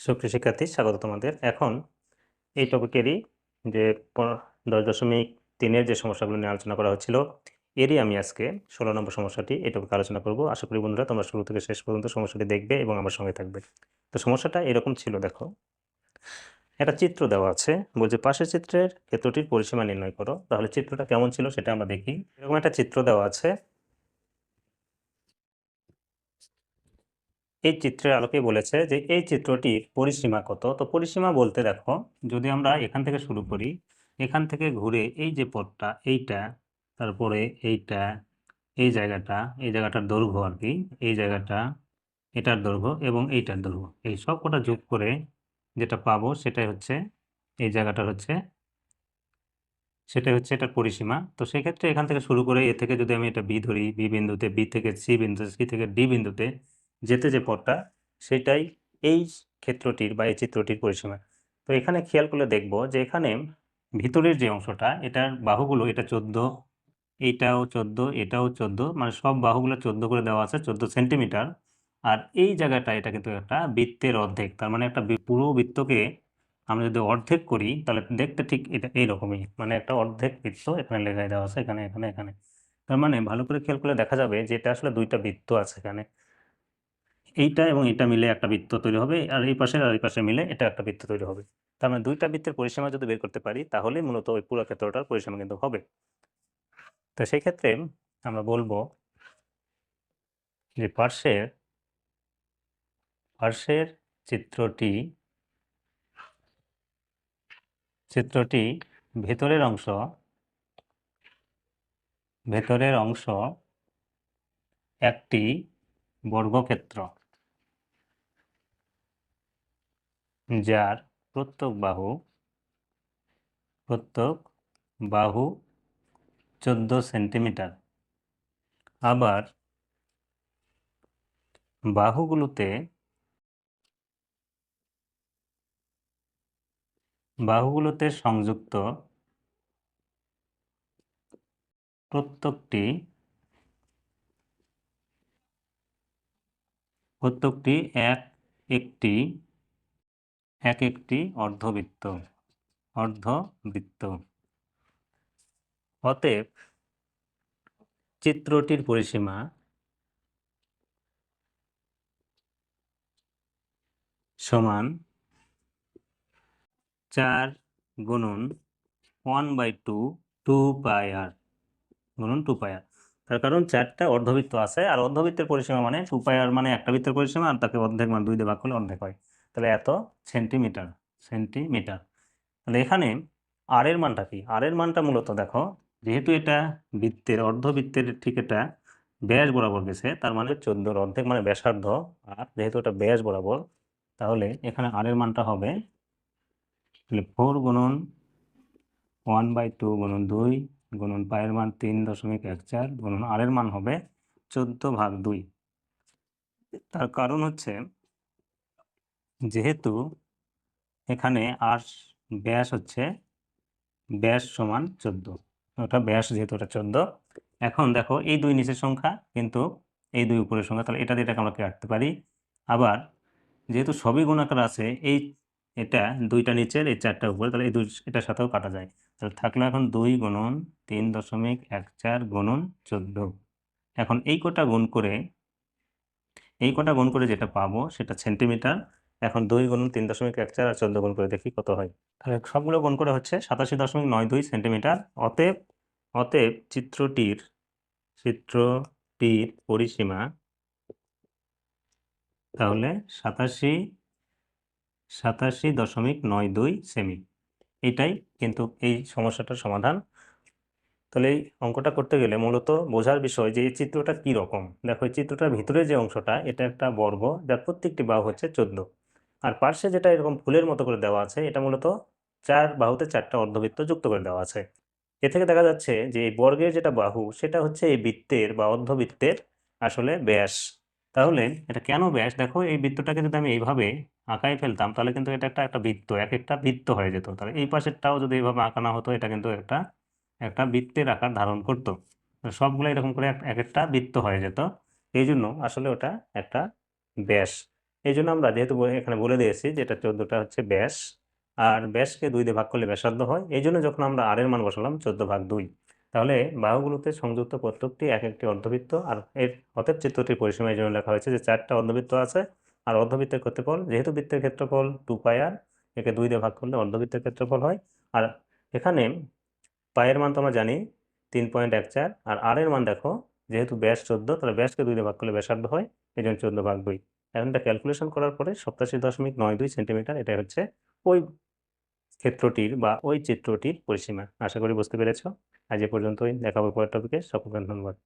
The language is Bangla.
সুপ্রিয় শিক্ষার্থী, স্বাগত তোমাদের। এখন এই টপিকেরই যে দশ দশমিক তিনের যে সমস্যাগুলো নিয়ে আলোচনা করা হচ্ছিল, এরই আমি আজকে ষোলো নম্বর সমস্যাটি এই টপিকে আলোচনা করব। আশা করি বন্ধুরা তোমরা শুরু থেকে শেষ পর্যন্ত সমস্যাটি দেখবে এবং আমার সঙ্গে থাকবে। তো সমস্যাটা এরকম ছিল, দেখো। একটা চিত্র দেওয়া আছে। বলছে, পাশের চিত্রের ক্ষেত্রটির পরিসীমা নির্ণয় করো। তাহলে চিত্রটা কেমন ছিল সেটা আমরা দেখি। এরকম একটা চিত্র দেওয়া আছে। এই চিত্রের আলোকে বলেছে যে, এই চিত্রটির পরিসীমা কত? তো পরিসীমা বলতে দেখো, যদি আমরা এখান থেকে শুরু করি, এখান থেকে ঘুরে এই যে পথটা, এইটা, তারপরে এইটা, এই জায়গাটা, এই জায়গাটার দৈর্ঘ্য আর কি, এই জায়গাটা, এটার দৈর্ঘ্য এবং এইটার দৈর্ঘ্য, এই সব কটা যোগ করে যেটা পাবো সেটাই হচ্ছে, এই জায়গাটার হচ্ছে, সেটাই হচ্ছে এটার পরিসীমা। তো সেক্ষেত্রে এখান থেকে শুরু করে এ থেকে যদি আমি এটা বি ধরি বি বিন্দুতে বি থেকে সি বিন্দুতে সি থেকে ডি বিন্দুতে, যেতে যে পথটা, সেটাই এই ক্ষেত্রটির বা এই চিত্রটির পরিসীমা। তো এখানে খেয়াল করলে দেখব যে এখানে ভিতরের যে অংশটা, এটার বাহুগুলো, এটা চোদ্দ এইটাও চোদ্দ, এটাও চোদ্দ মানে সব বাহুগুলো চোদ্দ করে দেওয়া আছে, চোদ্দ সেন্টিমিটার। আর এই জায়গাটা, এটা কিন্তু একটা বৃত্তের অর্ধেক। তার মানে একটা পুরো বৃত্তকে আমরা যদি অর্ধেক করি, তাহলে দেখতে ঠিক এটা এইরকমই। মানে একটা অর্ধেক বৃত্ত এখানে লেখায় দেওয়া আছে, এখানে এখানে এখানে। তার মানে ভালো করে খেয়াল করলে দেখা যাবে যে এটা আসলে দুইটা বৃত্ত আছে এখানে। এইটা এবং এটা মিলে একটা বৃত্ত তৈরি হবে, আর এই পাশে আর এই পাশে মিলে এটা একটা বৃত্ত তৈরি হবে। তার মানে দুইটা বৃত্তের পরিসীমা যদি বের করতে পারি, তাহলে মূলত ওই পুরো ক্ষেত্রটার পরিসীমা কিন্তু হবে। তো সেই ক্ষেত্রে আমরা বলব যে পার্শ্বের পার্শ্বের চিত্রটি চিত্রটি ভেতরের অংশ ভেতরের অংশ একটি বর্গক্ষেত্র যার প্রত্যেক বাহু প্রত্যেক বাহু চোদ্দ সেন্টিমিটার। আবার বাহুগুলোতে বাহুগুলোতে সংযুক্ত প্রত্যেকটি প্রত্যেকটি এক একটি এক একটি অর্ধবৃত্ত অর্ধবৃত্ত। অতএব চিত্রটির পরিসীমা সমান চার গুণন one by two two pi আর গুণন টু পাই আর তার কারণ চারটা অর্ধবৃত্ত আছে, আর অর্ধবৃত্তের পরিসীমা মানে টু পাই আর মানে একটা বৃত্তের পরিসীমা, আর তাকে অর্ধেক মানে দুই দিয়ে ভাগ করলে অর্ধেক হয়। তাহলে এত সেন্টিমিটার সেন্টিমিটার তাহলে এখানে আর এর মানটা কি? আর এর মানটা মূলত দেখো, যেহেতু এটা বৃত্তের, অর্ধবৃত্তের ঠিক এটা ব্যাস বরাবর গেছে, তার মানে চোদ্দোর অর্ধেক মানে ব্যাসার্ধ, আর যেহেতু এটা ব্যাস বরাবর, তাহলে এখানে আর এর মানটা হবে তাহলে ফোর গুণন ওয়ান বাই টু গুণন দুই গুণন পায়ের মান তিন দশমিক এক চার গুণন আর এর মান হবে চোদ্দ ভাগ দুই। তার কারণ হচ্ছে যেহেতু এখানে আর ব্যাস হচ্ছে ব্যাস সমান চোদ্দ। ওটা ব্যাস যেহেতু ওটা চোদ্দ। এখন দেখো এই দুই নিচের সংখ্যা কিন্তু এই দুই উপরের সংখ্যা, তাহলে এটা দিয়ে এটাকে আমরা কাটতে পারি? আবার যেহেতু সবই গুণাকার আছে, এই এটা দুইটা নিচের, এই চারটা উপরে, তাহলে এই দুই, এটার সাথেও কাটা যায়। তাহলে থাকল এখন দুই গুণন তিন দশমিক এক চার গুণন চোদ্দ। এখন এই কটা গুণ করে, এই কটা গুণ করে যেটা পাবো সেটা সেন্টিমিটার। এখন দুই গুণন তিন দশমিক এক চার আর চোদ্দ গুণ করে দেখি কত হয়। তাহলে সবগুলো গুণ করে হচ্ছে সাতাশি দশমিক নয় দুই সেন্টিমিটার। অতএব অতএব চিত্রটির চিত্রটির পরিসীমা তাহলে সাতাশি সাতাশি দশমিক নয় দুই সেমি। এটাই কিন্তু এই সমস্যাটার সমাধান। তাহলে এই অঙ্কটা করতে গেলে মূলত বোঝার বিষয় যে এই চিত্রটা কি রকম? দেখো, এই চিত্রটার ভিতরে যে অংশটা, এটা একটা বর্গ, যার প্রত্যেকটি বাহু হচ্ছে চোদ্দ। আর পার্শ্বে যেটা এরকম ফুলের মতো করে দেওয়া আছে, এটা মূলত চার বাহুতে চারটা অর্ধবৃত্ত যুক্ত করে দেওয়া আছে। এ থেকে দেখা যাচ্ছে যে এই বর্গের যেটা বাহু, সেটা হচ্ছে এই বৃত্তের বা অর্ধবৃত্তের আসলে ব্যাস। তাহলে এটা কেন ব্যাস? দেখো, এই বৃত্তটাকে যদি আমি এইভাবে আঁকাই ফেলতাম, তাহলে কিন্তু এটা একটা একটা বৃত্ত, এক একটা বৃত্ত হয়ে যেত। তাহলে এই পাশেরটাও যদি এইভাবে আঁকানো হতো, এটা কিন্তু একটা একটা বৃত্তের আকার ধারণ করত। সবগুলো এরকম করে এক- এক একটা বৃত্ত হয়ে যেত। এই জন্য আসলে ওটা একটা ব্যাস। এই জন্য আমরা যেহেতু এখানে বলে দিয়েছি যে এটা চোদ্দটা হচ্ছে ব্যাস, আর ব্যাসকে দুই দিয়ে ভাগ করলে ব্যাসার্ধ হয়। এই জন্য যখন আমরা আরের মান বসালাম, চোদ্দ ভাগ দুই, তাহলে বাহুগুলোতে সংযুক্ত প্রত্যেকটি এক একটি অর্ধবৃত্ত, আর এর অতএব চিত্রটির পরিসীমা এই জন্য লেখা হয়েছে যে চারটা অর্ধবৃত্ত আছে। আর অর্ধবৃত্তের ক্ষেত্রফল, যেহেতু বৃত্তের ক্ষেত্রফল টু পাই আর একে দুই দিয়ে ভাগ করলে অর্ধবৃত্তের ক্ষেত্রফল হয়। আর এখানে পায়ের মান তো আমরা জানি, তিন পয়েন্ট এক চার, আর আর এর মান দেখো, যেহেতু ব্যাস চোদ্দ, তাহলে ব্যাসকে দুই দিয়ে ভাগ করলে ব্যাসার্ধ হয় এই জন্য চোদ্দ ভাগ দুই। এখন এটা ক্যালকুলেশন করার পরে সপ্তাশি দশমিক নয় দুই সেন্টিমিটার এটা হচ্ছে ওই ক্ষেত্রটির বা ওই চিত্রটির পরিসীমা। আশা করি বুঝতে পেরেছ। আজ এ পর্যন্তই, দেখাবো পরের টপিকে সকলকে ধন্যবাদ।